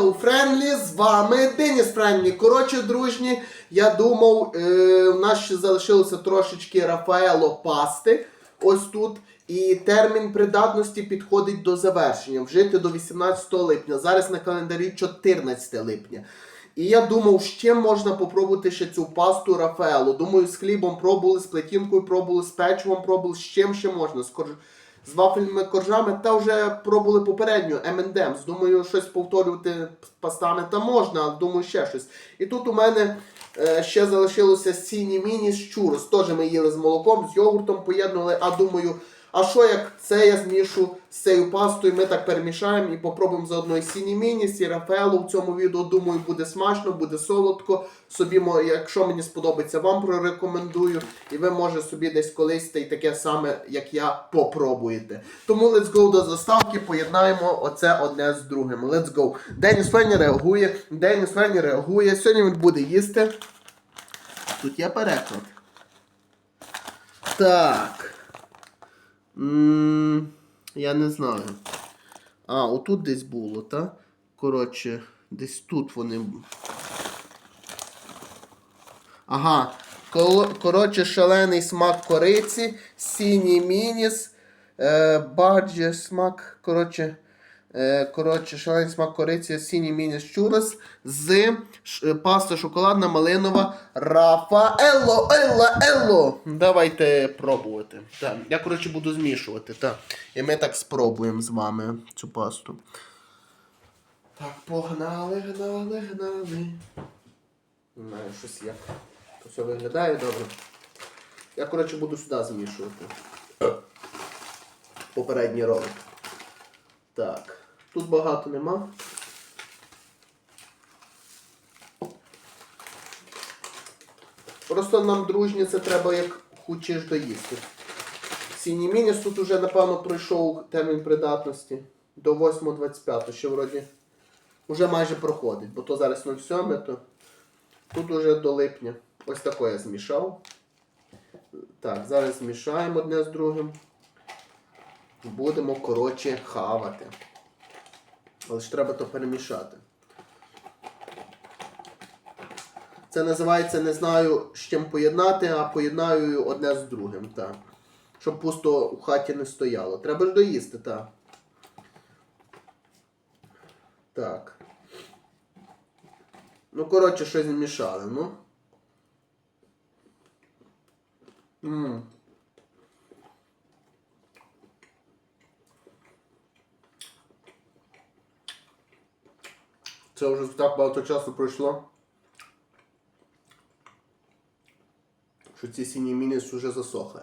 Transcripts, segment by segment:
Hello Friendly, з вами Деніс Френлі. Коротше, дружні, я думав, е, у нас ще залишилося трошечки Рафаело пасти. Ось тут. І термін придатності підходить до завершення. Вжити до 18 липня. Зараз на календарі 14 липня. І я думав, чим можна попробувати ще цю пасту Рафаело. Думаю, з хлібом пробували, з плетінкою пробували, з печивом пробували, з чим ще можна. З, корж... з вафельними коржами та вже пробували попередньо M&M's. Думаю, щось повторювати пастами та можна, думаю, ще щось. І тут у мене е, ще залишилося сіні міні з чурос. Теж ми їли з молоком, з йогуртом поєднували, а думаю. А що як це я змішу з цією пастою, ми так перемішаємо і попробуємо заодно і сіні мініс, і Рафаело в цьому відео. Думаю, буде смачно, буде солодко. Собі, якщо мені сподобається, вам прорекомендую. І ви може собі десь колись та й таке саме, як я, попробуєте. Тому let's go до заставки, поєднаємо оце одне з другим. Let's go. Деніс Фені реагує, Деніс Фені реагує. Сьогодні він буде їсти. Тут є переклад. Так. Я не знаю. А, отут десь було, так? Коротше, десь тут вони. Ага. Коротше, шалений смак кориці, сіній мініс, е, баджі смак. Коротше, коротше, шалений смак кориці, сіній мініс чурас з е, паста шоколадна малинова Рафаело, Елла, Елло. Давайте пробувати. Так, я, коротше, буду змішувати. Так. І ми так спробуємо з вами цю пасту. Так, погнали, гнали, гнали. Не знаю, щось як. То все виглядає добре. Я, коротше, буду сюди змішувати. Попередній ролик. Так. Тут багато нема. Просто нам дружні це треба як хочеш доїсти. Сіній мініс тут уже, напевно, пройшов термін придатності до 8.25, ще вроді вже майже проходить, бо то зараз 07, то тут уже до липня. Ось таке я змішав. Так, зараз змішаємо одне з другим. Будемо, коротше, хавати. Але ж треба то перемішати. Це називається не знаю з чим поєднати, а поєднаю одне з другим. Так. Щоб пусто у хаті не стояло. Треба ж доїсти, так. Так. Ну, коротше, щось змішали, ну. Ммм. Це вже так багато часу пройшло. Що ці сіні мінус вже засохли.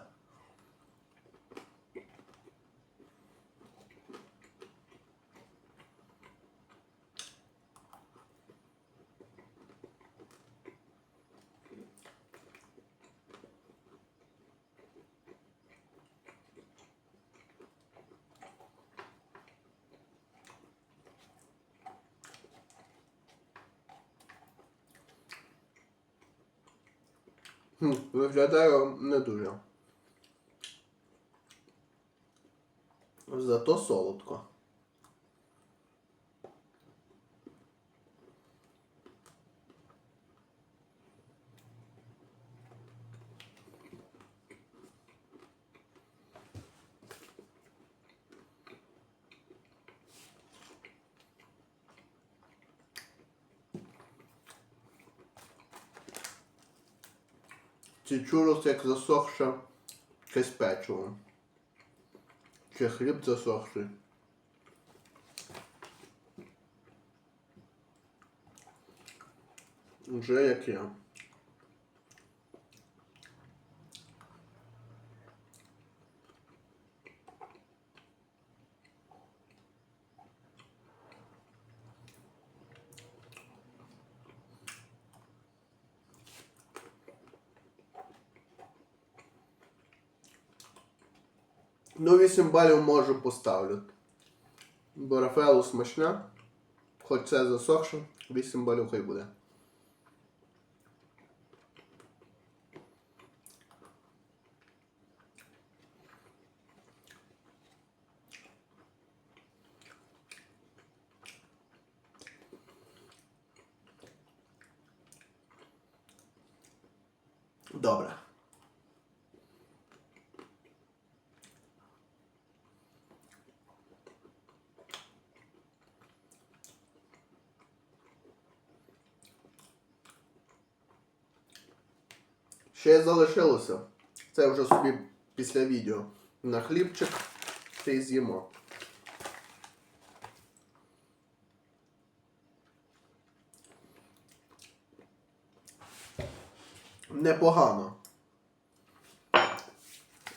Хм, виглядає не дуже. Зато солодко. Ці чурос як засохше якесь печиво. Чи хліб засохший. Вже як я. Ну, 8 балів можу поставлю. Бо Рафаелу смачна. Хоч це засохше, 8 балів хай буде. Добре. Ще залишилося. Це вже собі після відео. На хлібчик та й з'їмо. Непогано.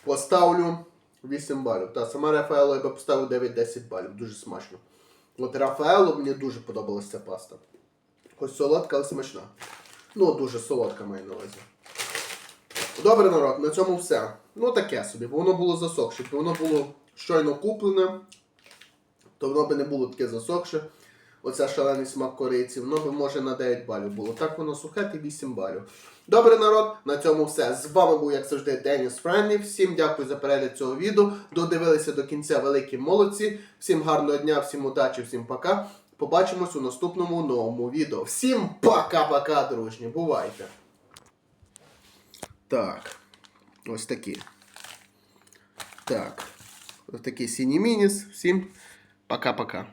Поставлю 8 балів. Та сама Рафаело я би поставив 9-10 балів. Дуже смачно. От Рафаело мені дуже подобалася ця паста. Хоч солодка, але смачна. Ну, дуже солодка маю на увазі. Добре, народ, на цьому все. Ну таке собі, бо воно було засохше. Якби воно було щойно куплене, то воно би не було таке засохше. Оця шалений смак кориці, воно би може на 9 балів було. Так воно сухе, ти 8 балів. Добре, народ, на цьому все. З вами був, як завжди, Деніс Френлі. Всім дякую за перегляд цього відео. Додивилися до кінця великі молодці. Всім гарного дня, всім удачі, всім пока. Побачимось у наступному новому відео. Всім пока-пока, дружні. Бувайте! Так. Ось такі. Так. Ось такий синій мініс. Всім пока-пока.